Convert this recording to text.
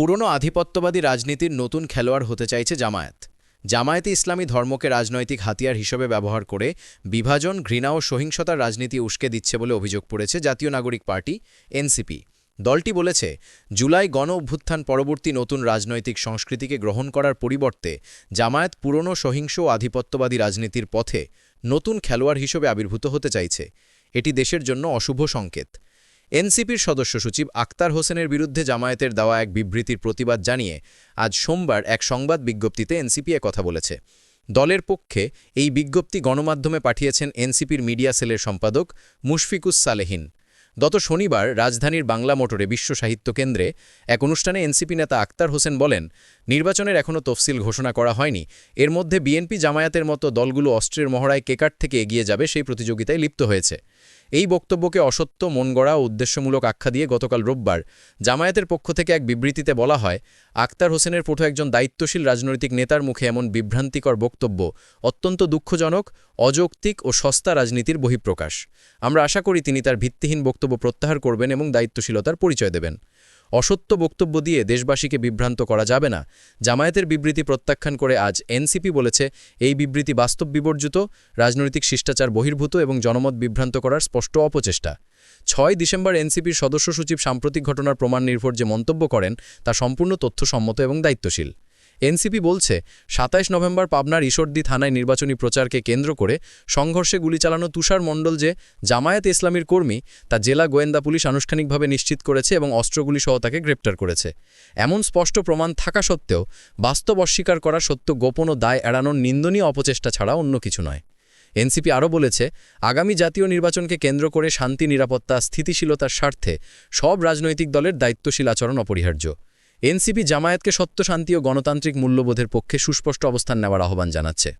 পুরনো আধিপত্যবাদী রাজনীতির নতুন খেলোয়াড় হতে চাইছে জামায়াত। জামায়াতে ইসলামী ধর্মকে রাজনৈতিক হাতিয়ার হিসেবে ব্যবহার করে বিভাজন, ঘৃণা ও সহিংসতার রাজনীতি উস্কে দিচ্ছে বলে অভিযোগ পড়েছে জাতীয় নাগরিক পার্টি, এনসিপি। দলটি বলেছে, জুলাই গণ অভ্যুত্থান পরবর্তী নতুন রাজনৈতিক সংস্কৃতিকে গ্রহণ করার পরিবর্তে জামায়াত পুরনো সহিংস ও আধিপত্যবাদী রাজনীতির পথে নতুন খেলোয়াড় হিসেবে আবির্ভূত হতে চাইছে। এটি দেশের জন্য অশুভ সংকেত। এনসিপির সদস্য সচিব আক্তার হোসেনের বিরুদ্ধে জামায়াতের দেওয়া এক বিবৃতির প্রতিবাদ জানিয়ে আজ সোমবার এক সংবাদ বিজ্ঞপ্তিতে এনসিপি কথা বলেছে। দলের পক্ষে এই বিজ্ঞপ্তি গণমাধ্যমে পাঠিয়েছেন এনসিপির মিডিয়া সেলের সম্পাদক মুশফিকুস সালেহিন। গত শনিবার রাজধানীর বাংলা মোটরে বিশ্ব সাহিত্য কেন্দ্রে এক অনুষ্ঠানে এনসিপি নেতা আক্তার হোসেন বলেন, নির্বাচনের এখনও তফসিল ঘোষণা করা হয়নি। এর মধ্যে বিএনপি জামায়াতের মতো দলগুলো অস্ত্রের মহড়ায় কেকার থেকে এগিয়ে যাবে সেই প্রতিযোগিতায় লিপ্ত হয়েছে। এই বক্তব্যকে অসত্য মনগড়া ও উদ্দেশ্যমূলক আখ্যা দিয়ে গতকাল রোববার জামায়াতের পক্ষ থেকে এক বিবৃতিতে বলা হয়, আক্তার হোসেনের পোঠো একজন দায়িত্বশীল রাজনৈতিক নেতার মুখে এমন বিভ্রান্তিকর বক্তব্য অত্যন্ত দুঃখজনক, অযৌক্তিক ও সস্তা রাজনীতির বহিঃপ্রকাশ। আমরা আশা করি তিনি তার ভিত্তিহীন বক্তব্য প্রত্যাহার করবেন এবং দায়িত্বশীলতার পরিচয় দেবেন। অসত্য বক্তব্য দিয়ে দেশবাসীকে বিভ্রান্ত করা যাবে না। জামায়াতের বিবৃতি প্রত্যাখ্যান করে আজ এনসিপি বলেছে, এই বিবৃতি বাস্তব বিবর্জিত, রাজনৈতিক শিষ্টাচার বহির্ভূত এবং জনমত বিভ্রান্ত করার স্পষ্ট অপচেষ্টা। ছয় ডিসেম্বর এনসিপির সদস্য সচিব সাম্প্রতিক ঘটনার প্রমাণ নির্ভর যে মন্তব্য করেন, তা সম্পূর্ণ তথ্যসম্মত এবং দায়িত্বশীল। এনসিপি বলছে, সাতাইশ নভেম্বর পাবনার ঈশ্বরদী থানায় নির্বাচনী প্রচারকে কেন্দ্র করে সংঘর্ষে গুলি চালানো তুষার মণ্ডল যে জামায়াত ইসলামীর কর্মী, তা জেলা গোয়েন্দা পুলিশ আনুষ্ঠানিকভাবে নিশ্চিত করেছে এবং অস্ত্রগুলি সহ তাকে গ্রেপ্তার করেছে। এমন স্পষ্ট প্রমাণ থাকা সত্ত্বেও বাস্তব অস্বীকার করা সত্য গোপন ও দায় এড়ানোর নিন্দনীয় অপচেষ্টা ছাড়া অন্য কিছু নয়। এনসিপি আরও বলেছে, আগামী জাতীয় নির্বাচনকে কেন্দ্র করে শান্তি, নিরাপত্তা, স্থিতিশীলতার স্বার্থে সব রাজনৈতিক দলের দায়িত্বশীল আচরণ অপরিহার্য। এনসিপি জামায়াতকে সত্য শান্তি ও গণতান্ত্রিক মূল্যবোধের পক্ষে সুস্পষ্ট অবস্থান নেওয়ার আহ্বান জানাচ্ছে।